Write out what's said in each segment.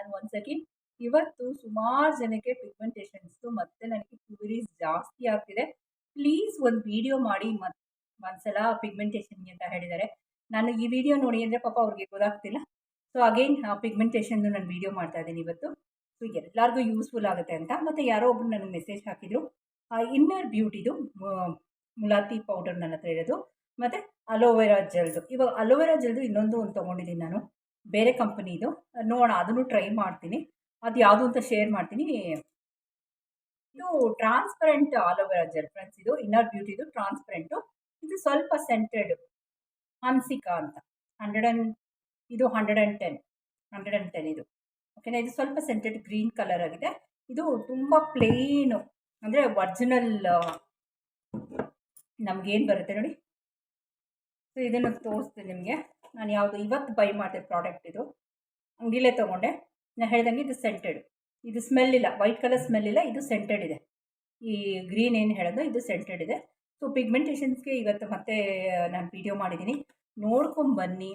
ನಾನು ಒಂದು ಸೆಕೆಂಡ್ ಇವತ್ತು ಸುಮಾರು ಜನಕ್ಕೆ ಪಿಗ್ಮೆಂಟೇಷನ್ಸ್ದು ಮತ್ತೆ ನನಗೆ ಕ್ಯೂರೀಸ್ ಜಾಸ್ತಿ ಆಗ್ತಿದೆ. ಪ್ಲೀಸ್ ಒಂದು ವಿಡಿಯೋ ಮಾಡಿ ಮತ್ ಒಂದ್ಸಲ ಪಿಗ್ಮೆಂಟೇಷನ್ಗೆ ಅಂತ ಹೇಳಿದ್ದಾರೆ. ನಾನು ಈ ವಿಡಿಯೋ ನೋಡಿ ಅಂದರೆ ಪಾಪ ಅವ್ರಿಗೆ ಗೊತ್ತಾಗ್ತಿಲ್ಲ. ಸೊ ಅಗೈನ್ ಪಿಗ್ಮೆಂಟೇಷನ್ದು ನಾನು ವಿಡಿಯೋ ಮಾಡ್ತಾ ಇದ್ದೀನಿ ಇವತ್ತು. ಸೊ ಎಲ್ಲರಿಗೂ ಯೂಸ್ಫುಲ್ ಆಗುತ್ತೆ ಅಂತ. ಮತ್ತು ಯಾರೋ ಒಬ್ರು ನನಗೆ ಮೆಸೇಜ್ ಹಾಕಿದರು. ಇನ್ನರ್ ಬ್ಯೂಟಿದು ಮುಲಾತಿ ಪೌಡರ್ ನನ್ನ ಹತ್ರ ಇರೋದು. ಮತ್ತು ಅಲೋವೆರಾ ಜೆಲ್ದು ಇವಾಗ ಅಲೋವೆರಾ ಜೆಲ್ದು ಇನ್ನೊಂದು ಒಂದು ತೊಗೊಂಡಿದ್ದೀನಿ ನಾನು. ಬೇರೆ ಕಂಪನಿದು ನೋಡೋಣ, ಅದನ್ನು ಟ್ರೈ ಮಾಡ್ತೀನಿ. ಅದು ಯಾವುದು ಅಂತ ಶೇರ್ ಮಾಡ್ತೀನಿ. ಇದು transparent aloe vera gel friends ಇದು ಇನ್ನರ್ ಬ್ಯೂಟಿದು ಟ್ರಾನ್ಸ್ಪರೆಂಟು ಇದು ಸ್ವಲ್ಪ ಸೆಂಟೆಡ್ ಹನ್ಸಿಕಾ ಅಂತ. ಹಂಡ್ರೆಡ್ ಆ್ಯಂಡ್ ಇದು hundred and ten hundred and ten ಇದು. ಓಕೆನಾ ಇದು ಸ್ವಲ್ಪ ಸೆಂಟೆಡ್ ಗ್ರೀನ್ ಕಲರ್ ಆಗಿದೆ. ಇದು ತುಂಬ ಪ್ಲೇನು ಅಂದರೆ ಒರ್ಜಿನಲ್ ನಮಗೇನು ಬರುತ್ತೆ ನೋಡಿ. ಸೊ ಇದನ್ನು ತೋರಿಸ್ತೀನಿ ನಿಮಗೆ. ನಾನು ಯಾವುದು ಇವತ್ತು ಬೈ ಮಾಡಿದೆ ಪ್ರಾಡಕ್ಟ್ ಇದು. ಅಂಗಡಿಲೇ ತೊಗೊಂಡೆ. ನಾನು ಹೇಳ್ದಂಗೆ ಇದು ಸೆಂಟೆಡ್ ಇದು ಸ್ಮೆಲ್ ಇಲ್ಲ. ವೈಟ್ ಕಲರ್ ಸ್ಮೆಲ್ ಇಲ್ಲ. ಇದು ಸೆಂಟೆಡ್ ಇದೆ. ಈ ಗ್ರೀನ್ ಏನು ಹೇಳೋದು? ಇದು ಸೆಂಟೆಡ್ ಇದೆ. ಸೊ ಪಿಗ್ಮೆಂಟೇಷನ್ಸ್ಗೆ ಇವತ್ತು ಮತ್ತೆ ನಾನು ವಿಡಿಯೋ ಮಾಡಿದ್ದೀನಿ. ನೋಡ್ಕೊಂಬನ್ನಿ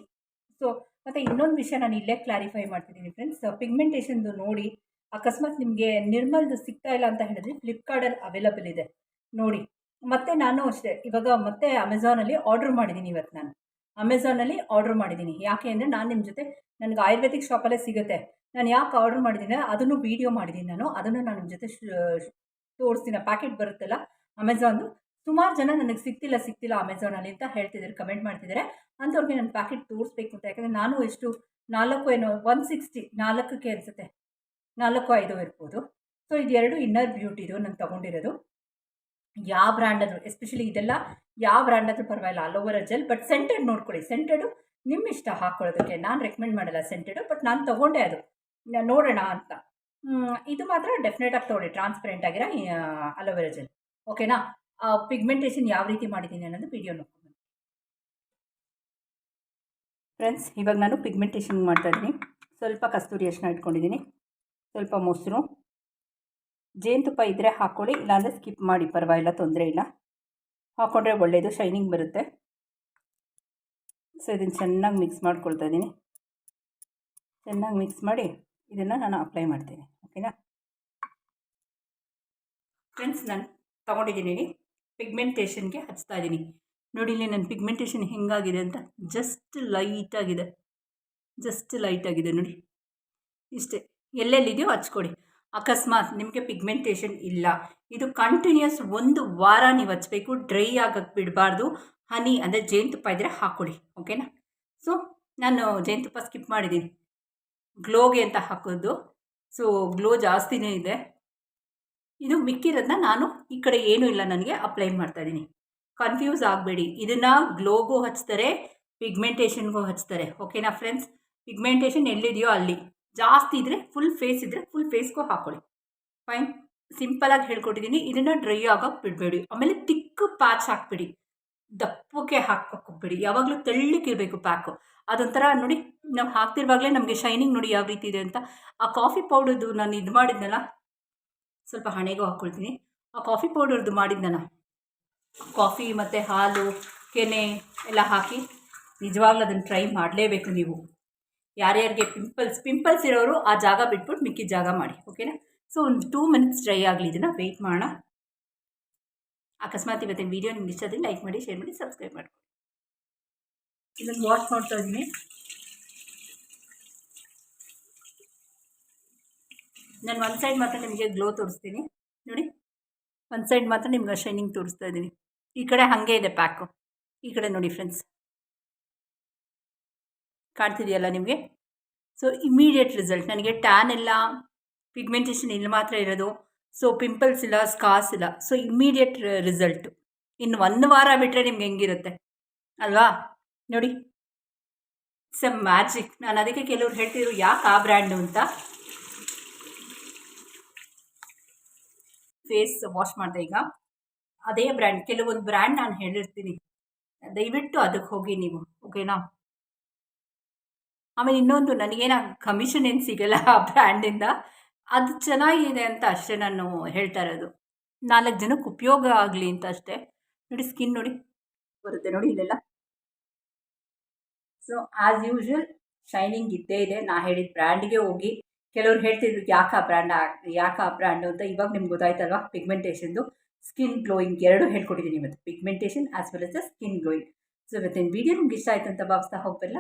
ಸೊ ಮತ್ತು ಇನ್ನೊಂದು ವಿಷಯ ನಾನು ಇಲ್ಲೇ ಕ್ಲಾರಿಫೈ ಮಾಡ್ತಿದ್ದೀನಿ ಫ್ರೆಂಡ್ಸ್ ಪಿಗ್ಮೆಂಟೇಷನ್ದು ನೋಡಿ, ಅಕಸ್ಮಾತ್ ನಿಮಗೆ ನಿರ್ಮಲ್ದು ಸಿಗ್ತಾ ಇಲ್ಲ ಅಂತ ಹೇಳಿದ್ರೆ ಫ್ಲಿಪ್ಕಾರ್ಟಲ್ಲಿ ಅವೈಲಬಲ್ ಇದೆ. ನೋಡಿ, ಮತ್ತು ನಾನು ಅಷ್ಟೇ. ಇವಾಗ ಮತ್ತೆ ಅಮೆಝಾನಲ್ಲಿ ಆರ್ಡ್ರ್ ಮಾಡಿದ್ದೀನಿ ಇವತ್ತು ನಾನು. ಅಮೆಝಾನಲ್ಲಿ ಆರ್ಡ್ರ್ ಮಾಡಿದ್ದೀನಿ. ಯಾಕೆ ಅಂದರೆ ನಾನು ನಿಮ್ಮ ಜೊತೆ ನನಗೆ ಆಯುರ್ವೇದಿಕ್ ಶಾಪಲ್ಲೇ ಸಿಗುತ್ತೆ. ನಾನು ಯಾಕೆ ಆರ್ಡ್ರ್ ಮಾಡಿದ್ದೀನಿ ಅದನ್ನು ವೀಡಿಯೋ ಮಾಡಿದ್ದೀನಿ ನಾನು. ಅದನ್ನು ನಾನು ನಿಮ್ಮ ಜೊತೆ ತೋರಿಸ್ತೀನಿ. ಪ್ಯಾಕೆಟ್ ಬರುತ್ತಲ್ಲ ಅಮೆಝಾನ್ದು ಸುಮಾರು ಜನ ನನಗೆ ಸಿಗ್ತಿಲ್ಲ ಸಿಗ್ತಿಲ್ಲ ಅಮೆಝಾನಲ್ಲಿ ಅಂತ ಹೇಳ್ತಿದ್ದಾರೆ ಕಮೆಂಟ್ ಮಾಡ್ತಿದ್ದಾರೆ. ಅಂಥವ್ರಿಗೆ ನಾನು ಪ್ಯಾಕೆಟ್ ತೋರಿಸ್ಬೇಕು ಅಂತ. ಯಾಕಂದರೆ ನಾನು ಎಷ್ಟು ನಾಲ್ಕು ಏನೋ ಒನ್ ಸಿಕ್ಸ್ಟಿ ನಾಲ್ಕಕ್ಕೆ ಅನಿಸುತ್ತೆ. ನಾಲ್ಕು, ಐದು ಇರ್ಬೋದು. ಸೊ ಇದೆರಡು ಇನ್ನರ್ ಬ್ಯೂಟಿದು ನಾನು ತೊಗೊಂಡಿರೋದು. ಯಾವ ಬ್ರ್ಯಾಂಡ್ ಆದರೂ ಎಸ್ಪೆಷಲಿ ಇದೆಲ್ಲ ಯಾವ ಬ್ರ್ಯಾಂಡ್ ಆದರೂ ಪರವಾಗಿಲ್ಲ ಅಲೋವೆರಾ ಜೆಲ್ ಬಟ್ ಸೆಂಟೆಡ್ ನೋಡ್ಕೊಳ್ಳಿ. ಸೆಂಟೆಡು ನಿಮ್ಮ ಇಷ್ಟ ಹಾಕ್ಕೊಳ್ಳೋದಕ್ಕೆ ನಾನು ರೆಕಮೆಂಡ್ ಮಾಡಲ್ಲ ಸೆಂಟೆಡು ಬಟ್ ನಾನು ತೊಗೊಂಡೆ ಅದು. ನೋಡೋಣ ಅಂತ. ಇದು ಮಾತ್ರ ಡೆಫಿನೆಟಾಗಿ ತೊಗೊಳ್ಳಿ. ಟ್ರಾನ್ಸ್ಪರೆಂಟ್ ಆಗಿರೋ ಅಲೋವೆರಾ ಜೆಲ್ ಓಕೆನಾ ಪಿಗ್ಮೆಂಟೇಷನ್ ಯಾವ ರೀತಿ ಮಾಡಿದ್ದೀನಿ ಅನ್ನೋದು ವಿಡಿಯೋ ನೋಡ್ಕೊಂಡು ಫ್ರೆಂಡ್ಸ್ ಇವಾಗ ನಾನು ಪಿಗ್ಮೆಂಟೇಷನ್ ಮಾಡ್ತಾಯಿದ್ದೀನಿ ಸ್ವಲ್ಪ ಕಸ್ತೂರಿ ಅರಿಶಿನ ಇಟ್ಕೊಂಡಿದ್ದೀನಿ. ಸ್ವಲ್ಪ ಮೊಸರು. ಜೇನುತುಪ್ಪ ಇದ್ದರೆ ಹಾಕ್ಕೊಳ್ಳಿ ಇಲ್ಲಾಂದರೆ ಸ್ಕಿಪ್ ಮಾಡಿ, ಪರವಾಗಿಲ್ಲ ತೊಂದರೆ ಇಲ್ಲ. ಹಾಕ್ಕೊಂಡ್ರೆ ಒಳ್ಳೆಯದು ಶೈನಿಂಗ್ ಬರುತ್ತೆ. ಸೊ ಇದನ್ನು ಚೆನ್ನಾಗಿ ಮಿಕ್ಸ್ ಮಾಡ್ಕೊಳ್ತಾ ಇದ್ದೀನಿ ಚೆನ್ನಾಗಿ ಮಿಕ್ಸ್ ಮಾಡಿ ಇದನ್ನು ನಾನು ಅಪ್ಲೈ ಮಾಡ್ತೀನಿ ಓಕೆನಾ ಫ್ರೆಂಡ್ಸ್ ನಾನು ತೊಗೊಂಡಿದ್ದೀನಿ ಪಿಗ್ಮೆಂಟೇಷನ್ಗೆ ಹಚ್ತಾ ಇದ್ದೀನಿ ನೋಡಿ, ಇಲ್ಲಿ ನನ್ನ ಪಿಗ್ಮೆಂಟೇಷನ್ ಹೆಂಗಾಗಿದೆ ಅಂತ. ಜಸ್ಟ್ ಲೈಟಾಗಿದೆ ಜಸ್ಟ್ ಲೈಟಾಗಿದೆ ನೋಡಿ. ಇಷ್ಟೇ. ಎಲ್ಲೆಲ್ಲಿದೆಯೋ ಹಚ್ಕೊಡಿ. ಅಕಸ್ಮಾತ್ ನಿಮಗೆ ಪಿಗ್ಮೆಂಟೇಷನ್ ಇಲ್ಲ. ಇದು ಕಂಟಿನ್ಯೂಸ್ ಒಂದು ವಾರ ನೀವು ಹಚ್ಚಬೇಕು ಡ್ರೈ ಆಗಕ್ಕೆ ಬಿಡಬಾರ್ದು. ಹನಿ ಅಂದರೆ ಜೇನುತುಪ್ಪ ಇದ್ದರೆ ಹಾಕೊಳ್ಳಿ ಓಕೆನಾ ಸೊ ನಾನು ಜೇನುತುಪ್ಪ ಸ್ಕಿಪ್ ಮಾಡಿದ್ದೀನಿ ಗ್ಲೋಗೆ ಅಂತ ಹಾಕೋದು. ಸೊ ಗ್ಲೋ ಜಾಸ್ತಿನೇ ಇದೆ. ಇದು ಮಿಕ್ಕಿರೋದನ್ನ ನಾನು ಈ ಕಡೆ ಏನೂ ಇಲ್ಲ ನನಗೆ ಅಪ್ಲೈ ಮಾಡ್ತಾಯಿದ್ದೀನಿ ಕನ್ಫ್ಯೂಸ್ ಆಗಬೇಡಿ. ಇದನ್ನು ಗ್ಲೋಗೂ ಹಚ್ತಾರೆ ಪಿಗ್ಮೆಂಟೇಷನ್ಗೂ ಹಚ್ತಾರೆ ಓಕೆನಾ ಫ್ರೆಂಡ್ಸ್ ಪಿಗ್ಮೆಂಟೇಷನ್ ಎಲ್ಲಿದೆಯೋ ಅಲ್ಲಿ. ಜಾಸ್ತಿ ಇದ್ದರೆ ಫುಲ್ ಫೇಸ್ ಇದ್ದರೆ ಫುಲ್ ಫೇಸ್ಗೂ ಹಾಕೊಳ್ಳಿ. ಫೈನ್ ಸಿಂಪಲಾಗಿ ಹೇಳ್ಕೊಟ್ಟಿದ್ದೀನಿ ಇದನ್ನು ಡ್ರೈ ಆಗೋಕೆ ಬಿಡಬೇಡಿ. ಆಮೇಲೆ ತಿಕ್ಕು ಪ್ಯಾಚ್ ಹಾಕ್ಬಿಡಿ. ದಪ್ಪಕ್ಕೆ ಹಾಕೋಕೆ ಹೋಗ್ಬೇಡಿ ಯಾವಾಗಲೂ ತೆಳ್ಳಕ್ಕಿರಬೇಕು ಪ್ಯಾಕು ಅದೊಂಥರ ನೋಡಿ, ನಾವು ಹಾಕ್ತಿರುವಾಗಲೇ ನಮಗೆ ಶೈನಿಂಗ್ ನೋಡಿ ಯಾವ ರೀತಿ ಇದೆ ಅಂತ. ಆ ಕಾಫಿ ಪೌಡರ್ದು ನಾನು ಇದು ಮಾಡಿದ್ನಲ್ಲ, ಸ್ವಲ್ಪ ಹಣೆಗೂ ಹಾಕ್ಕೊಳ್ತೀನಿ ಆ ಕಾಫಿ ಪೌಡರ್ದು ಮಾಡಿದ್ನಲ್ಲ ಕಾಫಿ ಮತ್ತು ಹಾಲು, ಕೆನೆ ಎಲ್ಲ ಹಾಕಿ ನಿಜವಾಗ್ಲೂ ಅದನ್ನು ಟ್ರೈ ಮಾಡಲೇಬೇಕು ನೀವು. ಯಾರ್ಯಾರಿಗೆ ಪಿಂಪಲ್ಸ್ ಪಿಂಪಲ್ಸ್ ಇರೋರು ಆ ಜಾಗ ಬಿಟ್ಬಿಟ್ಟು ಮಿಕ್ಕಿದ ಜಾಗ ಮಾಡಿ ಓಕೆನಾ ಸೊ ಒಂದು ಟೂ ಮಿನಿಟ್ಸ್ ಡ್ರೈ ಆಗಲಿ ಇದನ್ನು ವೆಯ್ಟ್ ಮಾಡೋಣ. ಅಕಸ್ಮಾತ್ ಇವತ್ತಿನ ವೀಡಿಯೋ ನಿಮ್ಗೆ ಇಷ್ಟ ಲೈಕ್ ಮಾಡಿ ಶೇರ್ ಮಾಡಿ ಸಬ್ಸ್ಕ್ರೈಬ್ ಮಾಡಿ ಇದನ್ನು ವಾಶ್ ಮಾಡ್ತಾ ಇದ್ದೀನಿ. ನಾನು ಒಂದು ಸೈಡ್ ಮಾತ್ರ ನಿಮಗೆ ಗ್ಲೋ ತೋರಿಸ್ತೀನಿ. ನೋಡಿ ಒಂದು ಸೈಡ್ ಮಾತ್ರ ನಿಮ್ಗೆ ಶೈನಿಂಗ್ ತೋರಿಸ್ತಾ ಇದ್ದೀನಿ. ಈ ಕಡೆ ಹಾಗೆ ಇದೆ ಪ್ಯಾಕು ಈ ಕಡೆ ನೋಡಿ ಫ್ರೆಂಡ್ಸ್ ಕಾಣ್ತಿದೆಯಲ್ಲ ನಿಮಗೆ? ಸೊ ಇಮಿಡಿಯೇಟ್ ರಿಸಲ್ಟ್ ನನಗೆ ಟ್ಯಾನ್ ಇಲ್ಲ ಪಿಗ್ಮೆಂಟೇಷನ್ ಇಲ್ಲಿ ಮಾತ್ರ ಇರೋದು. ಸೊ ಪಿಂಪಲ್ಸ್ ಇಲ್ಲ ಸ್ಕಾಸ್ ಇಲ್ಲ. ಸೊ ಇಮ್ಮಿಡಿಯೇಟ್ ರಿಸಲ್ಟು ಇನ್ನು ಒಂದು ವಾರ ಬಿಟ್ಟರೆ ನಿಮ್ಗೆ ಹೆಂಗಿರುತ್ತೆ? ಅಲ್ವಾ? ನೋಡಿ. ಇಟ್ಸ್ ಎ ಮ್ಯಾಜಿಕ್ ನಾನು ಅದಕ್ಕೆ ಕೆಲವ್ರು ಹೇಳ್ತಿದ್ರು, ಯಾಕೆ ಆ ಬ್ರ್ಯಾಂಡು ಅಂತ? ಫೇಸ್ ವಾಶ್ ಮಾಡಿದೆ ಈಗ. ಅದೇ ಬ್ರ್ಯಾಂಡ್ ಕೆಲವೊಂದು ಬ್ರ್ಯಾಂಡ್ ನಾನು ಹೇಳಿರ್ತೀನಿ. ದಯವಿಟ್ಟು ಅದಕ್ಕೆ ಹೋಗಿ ನೀವು. ಓಕೆನಾ ಆಮೇಲೆ ಇನ್ನೊಂದು ನನಗೇನು ಕಮಿಷನ್ ಏನು ಸಿಗಲ್ಲ ಆ ಬ್ರ್ಯಾಂಡಿಂದ ಅದು ಚೆನ್ನಾಗಿದೆ ಅಂತ ಅಷ್ಟೇ ನಾನು ಹೇಳ್ತಾ ಇರೋದು. ನಾಲ್ಕು ಜನಕ್ಕೆ ಉಪಯೋಗ ಆಗಲಿ ಅಂತ ಅಷ್ಟೇ. ನೋಡಿ ಸ್ಕಿನ್ ನೋಡಿ ಬರುತ್ತೆ ನೋಡಿ ಇಲ್ಲೆಲ್ಲ. ಸೊ ಆ್ಯಸ್ ಯೂಶ್ವಲ್ ಶೈನಿಂಗ್ ಇದ್ದೇ ಇದೆ. ನಾ ಹೇಳಿದ ಬ್ರ್ಯಾಂಡ್ಗೆ ಹೋಗಿ ಕೆಲವ್ರು ಹೇಳ್ತಿದ್ರು ಯಾಕೆ ಆ ಬ್ರ್ಯಾಂಡ್ ಯಾಕೆ ಆ ಬ್ರ್ಯಾಂಡು ಅಂತ. ಇವಾಗ ನಿಮ್ಗೆ ಗೊತ್ತಾಯ್ತಲ್ವಾ ಪಿಗ್ಮೆಂಟೇಷನ್ದು ಸ್ಕಿನ್ ಗ್ಲೋಯಿಂಗ್ ಎರಡು ಹೇಳ್ಕೊಟ್ಟಿದ್ದೀನಿ ಇವತ್ತು. Pigmentation as well as skin glowing so ಇವತ್ತಿನ ವೀಡಿಯೋ ನಿಮ್ಗೆ ಇಷ್ಟ ಆಯ್ತು ಅಂತ ಭಾವಿಸ್ತಾ ಹೋಗ್ಬಲ್ಲ